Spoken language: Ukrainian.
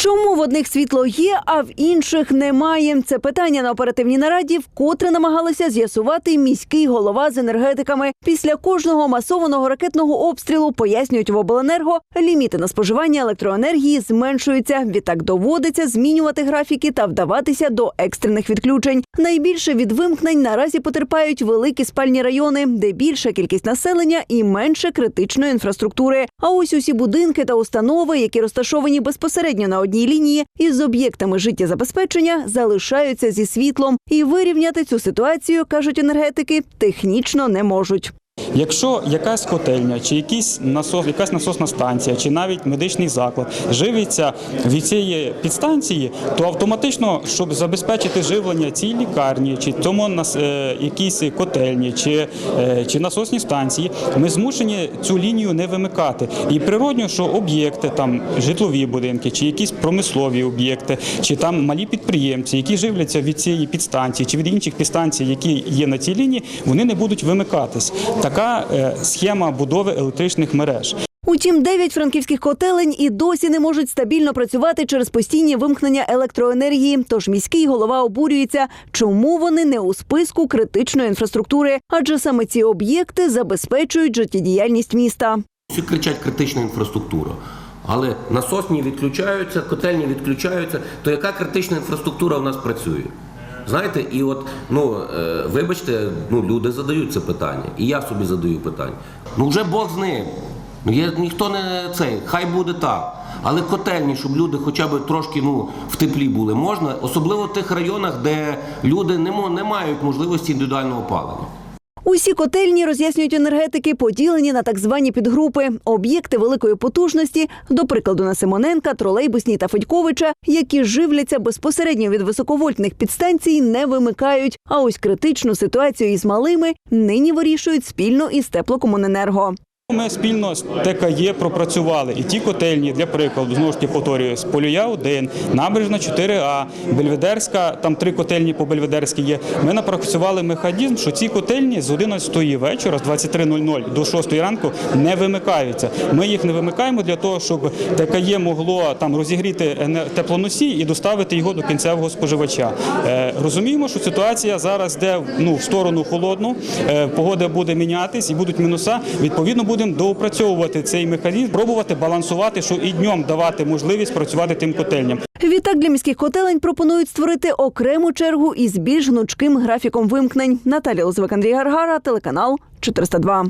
Чому в одних світло є, а в інших немає? Це питання на оперативній нараді вкотре намагалися з'ясувати міський голова з енергетиками. Після кожного масованого ракетного обстрілу пояснюють в обленерго, ліміти на споживання електроенергії зменшуються. Відтак доводиться змінювати графіки та вдаватися до екстрених відключень. Найбільше від вимкнень наразі потерпають великі спальні райони, де більша кількість населення і менше критичної інфраструктури. А ось усі будинки та установи, які розташовані безпосередньо на одній лінії із об'єктами життєзабезпечення, залишаються зі світлом. І вирівняти цю ситуацію, кажуть енергетики, технічно не можуть. Якщо якась котельня, чи якийсь насос, якась насосна станція, чи навіть медичний заклад живиться від цієї підстанції, то автоматично, щоб забезпечити живлення цій лікарні, чи тому нас е, якійсь котельні, чи, е, чи насосні станції, ми змушені цю лінію не вимикати. І природньо, що об'єкти, там житлові будинки, чи якісь промислові об'єкти, чи там малі підприємці, які живляться від цієї підстанції, чи від інших підстанцій, які є на цій лінії, вони не будуть вимикатись. Така е, схема будови електричних мереж. Утім, дев'ять франківських котелень і досі не можуть стабільно працювати через постійні вимкнення електроенергії. Тож міський голова обурюється, чому вони не у списку критичної інфраструктури, адже саме ці об'єкти забезпечують життєдіяльність міста. Всі кричать критична інфраструктура. Але насосні відключаються, котельні відключаються. То яка критична інфраструктура в нас працює? Знаєте, і от, ну е, вибачте, ну люди задають це питання, і я собі задаю питання. Ну вже Бог з ним. Ну є ніхто не цей, хай буде так. Але котельні, щоб люди хоча б трошки ну, в теплі були, можна, особливо в тих районах, де люди не, не мають можливості індивідуального опалення. Усі котельні роз'яснюють енергетики, поділені на так звані підгрупи, об'єкти великої потужності, до прикладу на Симоненка, тролейбусні та Федьковича, які живляться безпосередньо від високовольтних підстанцій, не вимикають. А ось критичну ситуацію із малими нині вирішують спільно із теплокомуненерго. Ми спільно з ТКЄ пропрацювали і ті котельні, для прикладу, знову ж таки повторюю, з Полюя 1, Набережна 4А, Бельведерська, там три котельні по Бельведерській є. Ми напрацювали механізм, що ці котельні з 11 вечора, з 23.00 до 6 ранку не вимикаються. Ми їх не вимикаємо для того, щоб ТКЄ могло там розігріти теплоносій і доставити його до кінцевого споживача. Е, розуміємо, що ситуація зараз йде ну, в сторону холодну, е, погода буде мінятись і будуть мінуса. Відповідно, будемо доопрацьовувати цей механізм, пробувати балансувати, що і днем давати можливість працювати тим котельням. Відтак для міських котелень пропонують створити окрему чергу із більш гнучким графіком вимкнень. Наталія Лозовик, Андрій Гаргара, телеканал 402.